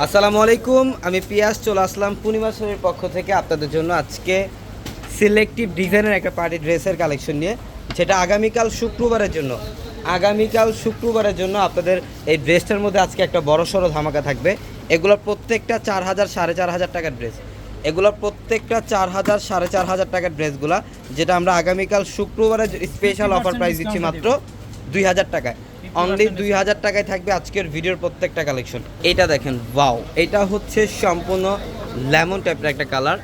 আসসালামু আলাইকুম আমি পিয়াস চলে আসলাম পূর্ণিমা শরীর পক্ষ থেকে আপনাদের জন্য আজকে সিলেক্টিভ ডিজাইনের একটা পার্টি ড্রেসের কালেকশন নিয়ে যেটা আগামীকাল শুক্রবারের জন্য আগামীকাল শুক্রবারের জন্য আপনাদের এই ড্রেসটার মধ্যে আজকে একটা বড় সড়ো ধামাকা থাকবে। এগুলোর প্রত্যেকটা চার হাজার সাড়ে চার হাজার টাকার ড্রেস এগুলোর প্রত্যেকটা চার হাজার সাড়ে চার হাজার টাকার ড্রেসগুলা যেটা আমরা আগামীকাল শুক্রবারে স্পেশাল অফার প্রাইস দিচ্ছি মাত্র দুই হাজার টাকায়। অনলি দুই হাজার টাকায় থাকবে আজকের ভিডিওর প্রত্যেকটা কালেকশন এটা দেখেন ওয়াও এটা হচ্ছে সম্পূর্ণ লেমন টাইপের একটা কালার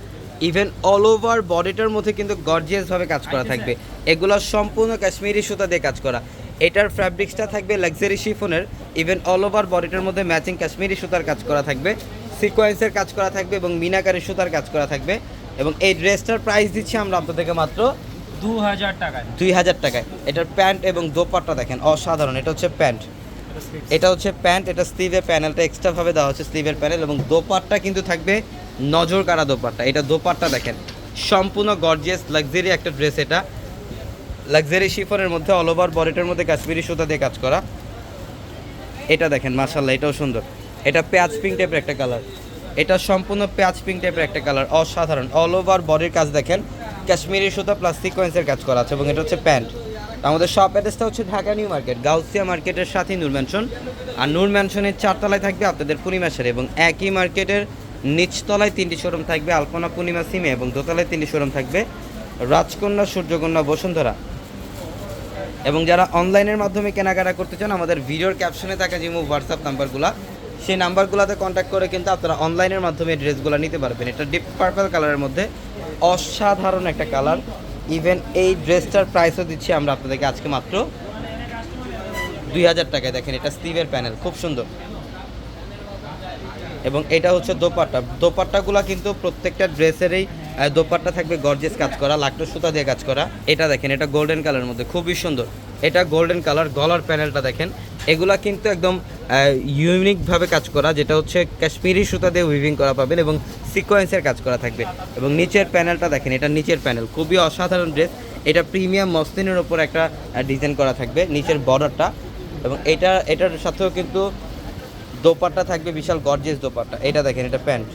ইভেন অল ওভার বডিটার মধ্যে কিন্তু গর্জিয়াসভাবে কাজ করা থাকবে। এগুলো সম্পূর্ণ কাশ্মীরি সুতা দিয়ে কাজ করা। এটার ফ্যাব্রিক্সটা থাকবে লাক্সারি শিফনের ইভেন অল ওভার বডিটার মধ্যে ম্যাচিং কাশ্মীরি সুতার কাজ করা থাকবে। সিকোয়েন্সের কাজ করা থাকবে এবং মিনাকারি সুতার কাজ করা থাকবে। এবং এই ড্রেসটার প্রাইস দিচ্ছি আমরা আপনাদেরকে মাত্র দুই হাজার টাকায়। এটার প্যান্ট এবং দোপাট্টা দেখেন অসাধারণ। এটা হচ্ছে প্যান্ট। এটা হচ্ছে প্যান্ট এটা স্লিভের প্যানেলটা এক্সট্রাভাবে দেওয়া হচ্ছে স্লিভের প্যানেল এবং দোপাট্টা কিন্তু থাকবে নজর কাড়া দোপাট্টা। এটা দোপাট্টা দেখেন। সম্পূর্ণ গর্জিয়াস লাক্সারি একটা ড্রেস এটা। লাক্সারি শিফনের মধ্যে অল ওভার বডিটার মধ্যে কাশ্মীরি সুতা দিয়ে কাজ করা। এটা দেখেন মার্শাল্লাহ এটাও সুন্দর। এটা পেঁয়াজ পিঙ্ক টাইপের একটা কালার এটা সম্পূর্ণ পেঁয়াজ পিঙ্ক টাইপের একটা কালার অসাধারণ। অল ওভার বডির কাজ দেখেন। কাশ্মীরি সুতা প্লাস সিকোয়েন্সের কাজ করা আছে এবং এটা হচ্ছে প্যান্ট। আমাদের শপ অ্যাড্রেসটা হচ্ছে ঢাকা নিউ মার্কেট, গাউসিয়া মার্কেটের সাথে নূর ম্যানশন আর নূর ম্যানশনের চারতলায় থাকবে আপনাদের পূর্ণিমাসের এবং একই মার্কেটের নিচতলায় তিনটি শোরুম থাকবে আলপনা পূর্ণিমা সিমে এবং দোতলায় তিনটি শোরুম থাকবে রাজকন্যা, সূর্যকন্যা, বসুন্ধরা। এবং যারা অনলাইনের মাধ্যমে কেনাকাটা করতে চান, আমাদের ভিডিওর ক্যাপশনে থাকা যে হোয়াটসঅ্যাপ নাম্বারগুলো সেই নাম্বারগুলোতে কন্ট্যাক্ট করে কিন্তু আপনারা অনলাইনের মাধ্যমে ড্রেসগুলো নিতে পারবেন। এটা ডিপ পার্পল কালারের মধ্যে। অসাধারণ একটা কালার। ইভেন এই ড্রেসটার প্রাইসও দিচ্ছি আমরা আপনাদেরকে আজকে মাত্র দুই হাজার টাকায়। দেখেন, এটা স্টিভের প্যানেল খুব সুন্দর। এবং এটা হচ্ছে দোপাট্টা। দোপাট্টাগুলো কিন্তু প্রত্যেকটা ড্রেসেরই দোপাট্টা থাকবে গর্জেস কাজ করা লাকটো সুতা দিয়ে কাজ করা। এটা দেখেন, এটা গোল্ডেন কালারের মধ্যে, খুবই সুন্দর। এটা গোল্ডেন কালার গলার প্যানেলটা দেখেন। এগুলা কিন্তু একদম ইউনিকভাবে কাজ করা, যেটা হচ্ছে কাশ্মীরি সুতা দিয়ে উইভিং করা পাবেন এবং সিকোয়েন্সের কাজ করা থাকবে। এবং নিচের প্যানেলটা দেখেন, এটা নিচের প্যানেল খুবই অসাধারণ ড্রেস এটা প্রিমিয়াম মসলিনের ওপর একটা ডিজাইন করা থাকবে, নিচের বর্ডারটা এবং এটা, এটার সাথেও কিন্তু দোপাট্টা থাকবে, বিশাল গর্জেস দোপাট্টা। এটা দেখেন, এটা প্যান্ট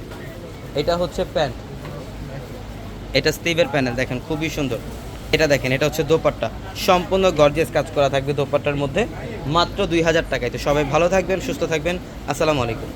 এটা হচ্ছে প্যান্ট এটা স্টিভের প্যানেল দেখেন, খুবই সুন্দর। এটা দেখেন, এটা হচ্ছে দোপাট্টা। সম্পূর্ণ গর্জিয়াস কাজ করা থাকবে দোপাট্টার মধ্যে। মাত্র দুই হাজার টাকায়। তো সবাই ভালো থাকবেন, সুস্থ থাকবেন। আসসালামু আলাইকুম।